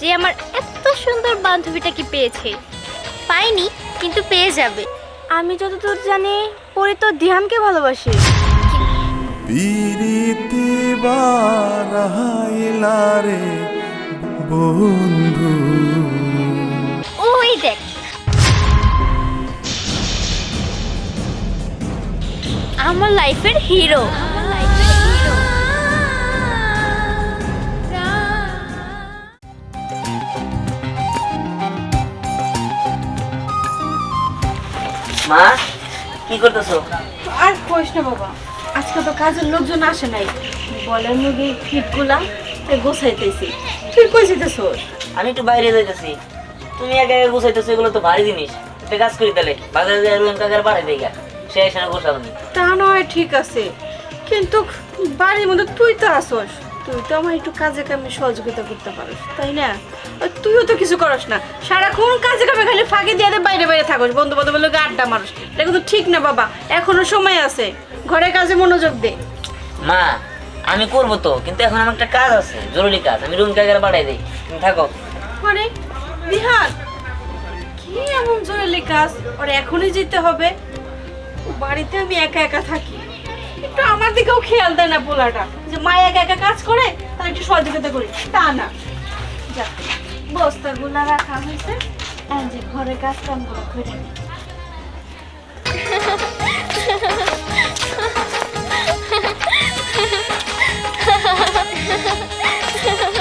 যে আমার এত সুন্দর বান্ধবীটা কি পেয়েছে। পাইনি কিন্তু পেয়ে যাবে। আমি যতদূর জানি পরি তো দিহানকে ভালোবাসি। পিরিতি বারাইলা রে বন্ধু। ওই দেখ। আমার লাইফের হিরো মা কি করতেছো? আর কইস না বাবা আজকে তো কাজের লোকজন আসে নাই। বলের মুরগি ফিটগুলা তাই গোছাইতেছি। তুই কই যেতেছোস আমি একটু বাইরে যাইতেছি। তুমি গুছাইতেছো এগুলো তো ভারী জিনিস। একটা কাজ করি তাহলে বাজারে যাই রুম কাকার বাড়াই দেই গা। সে এসে গোছাবনি তা নয় ঠিক আছে। কিন্তু বাড়ির মধ্যে তুই তো আসস। তুই তো আমার একটু কাজে কামে সহযোগিতা করতে পারিস তাই না? আর তুইও তো কিছু করস না। সারাক্ষণ কাজে কামে খালি ফাঁকি দিয়ে বাইরে বাইরে থাকস বন্ধু বান্ধবের লোক আড্ডা মারস। এটা কিন্তু ঠিক না বাবা এখনও সময় আছে। ঘরের কাজে মনোযোগ দে। মা আমি করব তো কিন্তু এখন আমার একটা কাজ আছে জরুরি কাজ আমি রুম কাকার বাড়াই দেই তুমি থাকো। আরে বিহার কি এমন জরুরি কাজ? ওর এখনই যেতে হবে। বাড়িতে আমি একা একা থাকি। একটু আমার দিকেও খেয়াল দেয় না পোলাটা। যে মা একা একা কাজ করে, তার একটু সহযোগিতা করি। তা না। যা। বস্তাগুলা রাখা হয়েছে। যে ঘরে কাজ কাম করে নি। আরে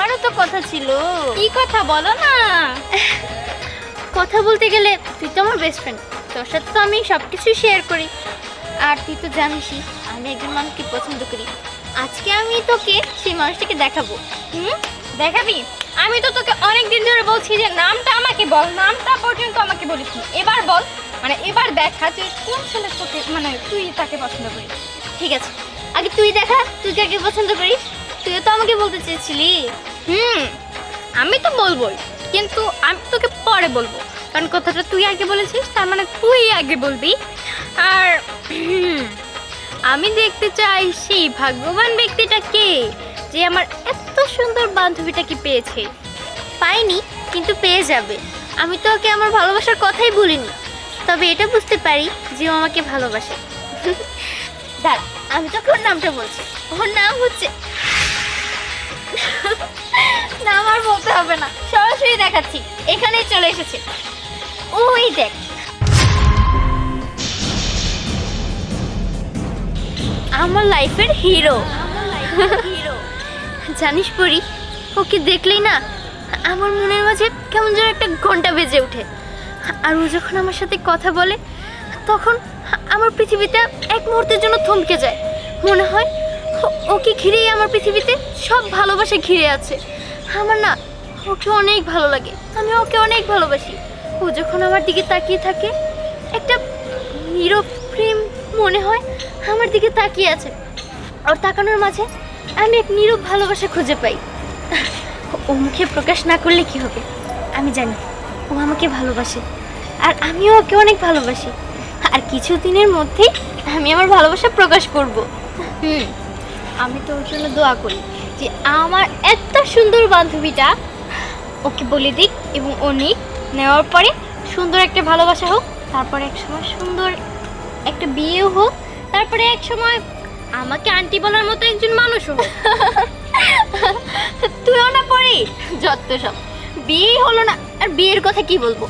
আমারও তো কথা ছিল। কি কথা বলো না? কথা বলতে গেলে তুই তো আমার বেস্ট ফ্রেন্ড তোর সাথে তো আমি সব কিছুই শেয়ার করি। আর তুই তো জানিসই, আমি একজন মানুষকে পছন্দ করি। আজকে আমি তোকে সেই মানুষটাকে দেখাবো। হুম? দেখাবি? আমি তো তোকে অনেক দিন ধরে বলছি যে নামটা আমাকে বল, নামটা পর্যন্ত আমাকে বলিস। এবার বল মানে এবার দেখা তুই কোন ছেলে তোকে মানে তুই তাকে পছন্দ করিস। ঠিক আছে, আগে তুই দেখা, তুই কাকে পছন্দ করিস? তুইও তো আমাকে বলতে চেয়েছিলি। হুম, আমি তো বলবোই, কিন্তু আমি তোকে পরে বলব। কারণ কথাটা তুই আগে বলেছিস, তার মানে তুই আগে বলবি। আর আমি দেখতে চাই সেই ভাগ্যবান ব্যক্তিটা কে, যে আমার এত সুন্দর বান্ধবীটাকে পেয়েছে। পাইনি, কিন্তু পেয়ে যাবে। আমি তো ওকে আমার ভালোবাসার কথাই বলিনি। তবে এটা বুঝতে পারি যে ও আমাকে ভালোবাসে। দাঁড়া, আমি তোকে ওর নামটা বলছি। ওর নাম হচ্ছে আর বলতে হবে না। সরাসরি দেখাচ্ছি। এখানেই চলে এসেছে। ওই দেখ। আমার লাইফের হিরো। জানিস পরি, ওকে দেখলেই না, আমার মনের মাঝে কেমন যেন একটা ঘণ্টা বেজে ওঠে। আর ও যখন আমার সাথে কথা বলে, তখন আমার পৃথিবীটা এক মুহূর্তের জন্য থমকে যায়। মনে হয় ওকে ঘিরেই আমার পৃথিবীতে সব ভালোবাসা ঘিরে আছে। আমার না, ওকে অনেক ভালো লাগে। আমি ওকে অনেক ভালোবাসি। ও যখন আমার দিকে তাকিয়ে থাকে, একটা নীরব প্রেম মনে হয়, আমার দিকে তাকিয়ে আছে। আর তাকানোর মাঝে আমি এক নীরব ভালোবাসা খুঁজে পাই। ও মুখে প্রকাশ না করলে কি হবে? আমি জানি, ও আমাকে ভালোবাসে। আর আমিও ওকে অনেক ভালোবাসি। আর কিছুদিনের মধ্যেই আমি আমার ভালোবাসা প্রকাশ করব। হুম। আমি তো ওর জন্য দোয়া করি যে আমার এত সুন্দর বান্ধবীটা ওকে বলে দিক এবং ও নিক নেওয়ার পরে সুন্দর একটা ভালোবাসা হোক তারপরে এক সময় সুন্দর একটা বিয়েও হোক তারপরে এক সময় আমাকে আন্টি বলার মতো একজন মানুষ হোক। তুইও না পড়ি। যত সব। বিয়ে হলো না আর বিয়ের কথা কি বলব?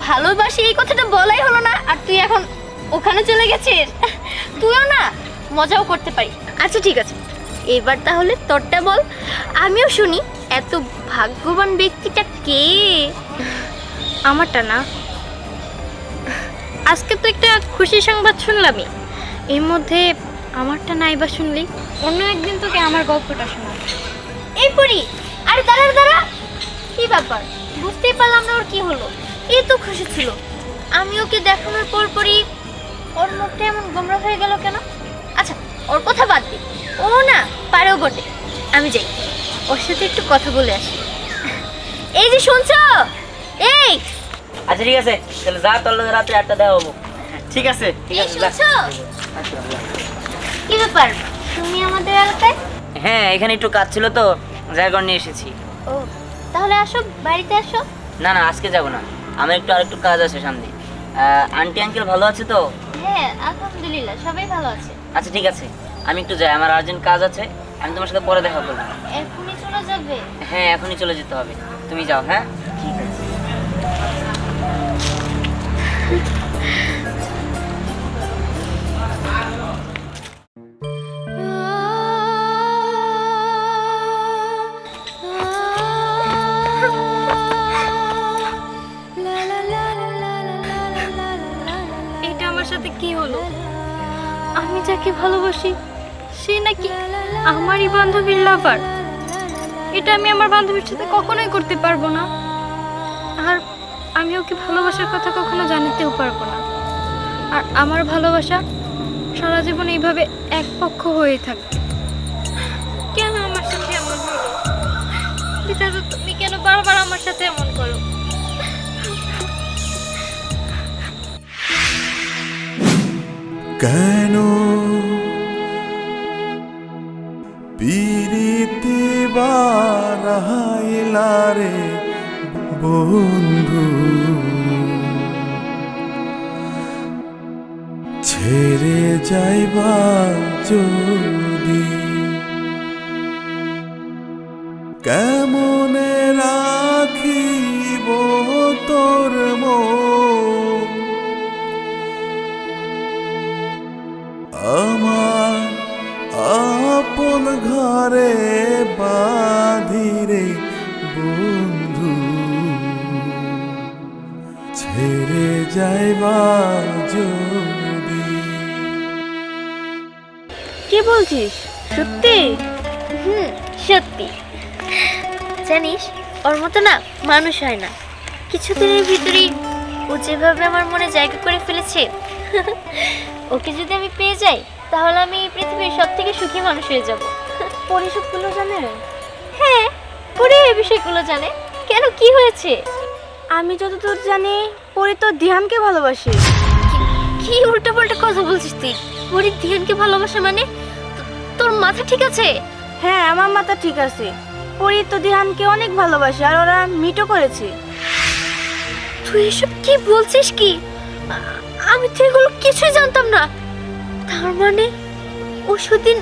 ভালোবাসি এই কথাটা বলাই হলো না আর তুই এখন ওখানে চলে গেছিস? তুইও না মজাও করতে পারি। আচ্ছা ঠিক আছে। এবার তাহলে তোরটা বল। আমিও শুনি এত ভাগ্যবান ব্যক্তিটা কে? আমারটা না। আজকে তো একটা খুশি সংবাদ শুনলামই। এর মধ্যে আমারটা নাই বা শুনলি অন্য একদিন তোকে আমার গল্পটা শোনাবো। এই পড়ি আরে দাঁড়া দাঁড়া। কি ব্যাপার? বুঝতেই পারলাম না ওর কি হলো। এই তো খুশি ছিল। আমি ওকে দেখানোর পরপরই ওর মুখটা এমন গোমরা হয়ে গেল কেন? ওর কথা বাদ দিই ও না পারেও বটে। আমি যাই। ওর সাথে একটু কথা বলে আসি। এই যে শুনছো? এই! আচ্ছা ঠিক আছে। তাহলে যা তোর লগে রাত্রে আটটা দেওয়া হব। ঠিক আছে ঠিক আছে কি ব্যাপার? তুমি আমাদের এলাকায়? হ্যাঁ এখানে একটু কাজ ছিল তো জায়গা নিয়ে এসেছি। ও তাহলে আসো বাড়িতে আসো। না না আজকে যাব না। আমার একটু আরেকটু কাজ আছে সামনে। আন্টি আঙ্কেল ভালো আছে তো? হ্যাঁ আলহামদুলিল্লাহ সবাই ভালো আছে। আচ্ছা ঠিক আছে। আমি একটু যাই আমার আর্জেন্ট কাজ আছে আমি তোমার সাথে পরে দেখা করব। এখনই চলে যাবে? হ্যাঁ এখনই চলে যেতে হবে। তুমি যাও হ্যাঁ? আমারই বান্ধবীর লাভার এটা আমি আমার বান্ধবীর সাথে কখনোই করতে পারব না। আর আমি ওকে ভালোবাসার কথা কখনো জানাতেও পারব না। আর আমার ভালোবাসা সারা জীবন এইভাবে এক পক্ষ হয়ে থাকবে কেন আমার সাথে এমন হলো? বিধাতা তুমি কেন বারবার আমার সাথে এমন করো? কেন পিরিতি বারাইলারে বন্ধু। ছেড়ে যাইবা যদি। কেমনে রাখিব তোর মন? আপন ঘরে বাধিরে বন্ধু? ছেড়ে যাইবা যদি? কি বলছিস? সত্যি? হুম, সত্যি। জানিস, ওর মতো না মানুষ হয় না। কিছুদিনের ভিতরেই ও যেভাবে আমার মনে জায়গা করে ফেলেছে, ওকে যদি আমি পেয়ে যাই তাহলে আমি পৃথিবীর সব থেকে সুখী মানুষ হয়ে যাব। পরিষদগুলো জানে? হ্যাঁ পরে এই বিষয়গুলো জানে। কেন কি হয়েছে? আমি যতদূর জানি পরি তো ধ্যানকে ভালোবাসে। কি উল্টা পাল্টা কথা বলছিস তুই? পরি ধ্যানকে ভালোবাসে মানে তোর মাথা ঠিক আছে? হ্যাঁ আমার মাথা ঠিক আছে। পরি তো ধ্যানকে অনেক ভালোবাসে আর ওরা মিটও করেছে। তুই এসব কি বলছিস কি? আমি তো এগুলো কিছুই জানতাম না। তার মানে? ও সেদিন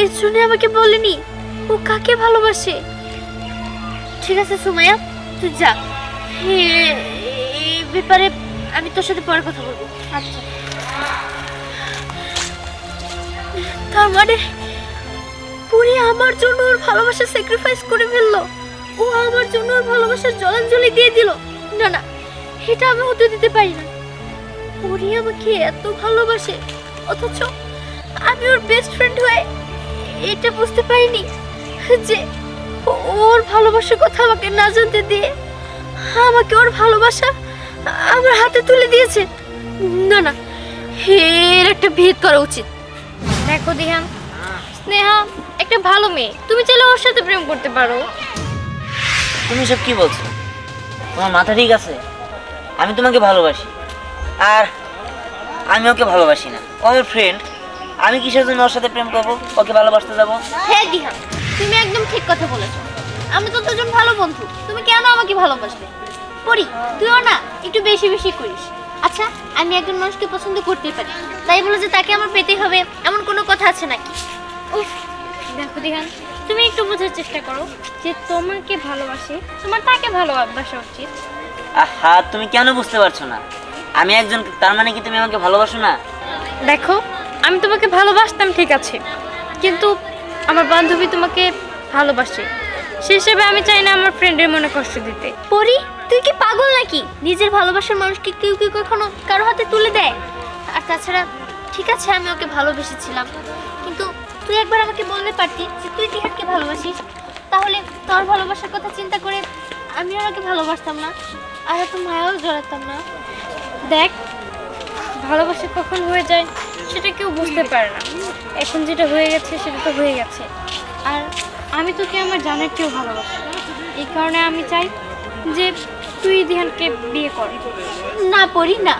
এর জন্য আমাকে বলেনি। ও কাকে ভালোবাসে? ঠিক আছে সুমাইয়া তুই যা। এই ব্যাপারে আমি তোর সাথে পরে কথা বলব। আচ্ছা। তার মানে পুরি আমার জন্য ওর ভালোবাসা স্যাক্রিফাইস করে ফেলল। ও আমার জন্য ওর ভালোবাসার জলাঞ্জলি দিয়ে দিল। না না এটা আমি হতে দিতে পারি না। পুরি আমাকে এত ভালোবাসে। অথচ আমি ওর বেস্ট ফ্রেন্ড হয়ে এটা বুঝতে পারিনি যে ওর ভালোবাসার কথা আমাকে না জানতে দিয়ে আমাকে ওর ভালোবাসা আমার হাতে তুলে দিয়েছে। না না এর একটা ভেদ করা উচিত। দেখো দিহান স্নেহা একটা ভালো মেয়ে। তুমি চাইলে ওর সাথে প্রেম করতে পারো। তুমি সব কি বলছো? তোমার মাথা ঠিক আছে? আমি তোমাকে ভালোবাসি। আর আমি ওকে ভালোবাসি না। ও আমার ফ্রেন্ড আমি কিসের জন্য ওর সাথে প্রেম করব? ওকে ভালোবাসতে যাব? হ্যাঁ দিহা তুমি একদম ঠিক কথা বলেছ। আমি তো দুজন ভালো বন্ধু। তুমি কেন আমাকে ভালোবাসবে পড়ি তুইও না একটু বেশি বেশি করিস। আচ্ছা আমি একজন মানুষকে পছন্দ করতেই পারি। তাই বলে যে তাকে আমার পেতে হবে এমন কোনো কথা আছে নাকি? উফ দেখো দিহান তুমি একটু বোঝার চেষ্টা করো যে তোমাকে ভালোবাসে তোমার তাকে ভালোবাসা উচিত? আহা তুমি কেন বুঝতে পারছ না? আমি একজন তার মানে কি তুমি আমাকে ভালোবাসো না? দেখো আমি তোমাকে ভালোবাসতাম ঠিক আছে। কিন্তু আমার বান্ধবী তোমাকে ভালোবাসে। সে হিসেবে আমি চাই না আমার ফ্রেন্ডের মনে কষ্ট দিতে। পরি তুই কি পাগল নাকি? নিজের ভালোবাসার মানুষকে কেউ কি কখনো কারও হাতে তুলে দেয়? আর তাছাড়া ঠিক আছে আমি ওকে ভালোবেসেছিলাম। কিন্তু তুই একবার আমাকে বলতে পারতি যে তুই টিহানকে ভালোবাসিস। তাহলে তোর ভালোবাসার কথা চিন্তা করে আমি ওনাকে ভালোবাসতাম না। আর এত মায়াও জড়াতাম না। দেখ, ভালোবাসা কখন হয়ে যায় সেটা কেউ বুঝতে পারে না। এখন যেটা হয়ে গেছে সেটা তো হয়ে গেছে। আর আমি তোকে আমার জানার কেউ ভালোবাসি এই কারণে আমি চাই যে তুই দিহানকে বিয়ে কর। না পড়ি না।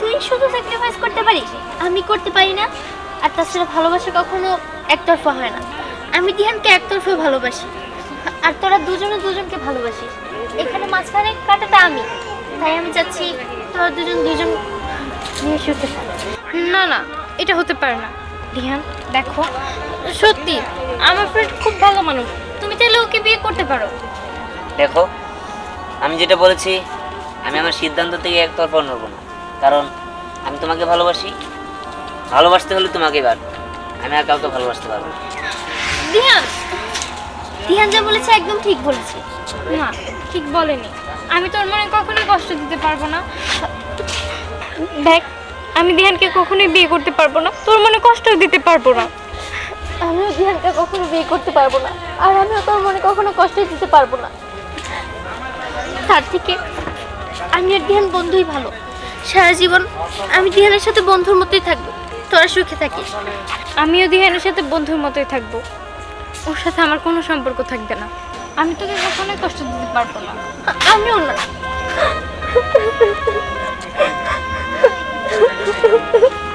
তুই শুধু স্যাক্রিফাইস করতে পারিস? আমি করতে পারি না। আর তাছাড়া ভালোবাসা কখনো একতরফা হয় না। আমি দিহানকে একতরফা ভালোবাসি। আর তোরা দুজনে দুজনকে ভালোবাসিস। এখানে মাঝখানে কাটাটা আমি। তাই আমি চাচ্ছি তোরা দুজন দুজন নিয়ে না না এটা হতে পারে না। দিহান দেখো সত্যি আমার ফ্রেন্ড খুব ভালো মানুষ। তুমি চাইলে ওকে বিয়ে করতে পারো। দেখো আমি যেটা বলেছি আমি আমার সিদ্ধান্ত থেকে একতরফা নড়বো না। কারণ আমি তোমাকে ভালোবাসি। ভালোবাসতে হলে তোমাকে পারব আমি আর কাউকে ভালোবাসতে পারব না। দিহান দিহান যা বলেছে একদম ঠিক বলেছে। না ঠিক বলেনি। আমি তোর মনে কখনোই কষ্ট দিতে পারব না। দেখ আমি দিহানকে কখনোই বিয়ে করতে পারব না। তোর মনে কষ্ট দিতে পারব না। আমিও দিহানকে কখনো বিয়ে করতে পারব না। আর আমিও তোর মনে কখনো কষ্ট দিতে পারব না। তার থেকে আমি আর দিহান বন্ধুই ভালো। সারা জীবন আমি দিহানের সাথে বন্ধুর মতোই থাকব। তোরা সুখে থাকিস। আমিও দিহানের সাথে বন্ধুর মতোই থাকব। ওর সাথে আমার কোনো সম্পর্ক থাকবে না। আমি তোকে কখনোই কষ্ট দিতে পারব না। আমিও না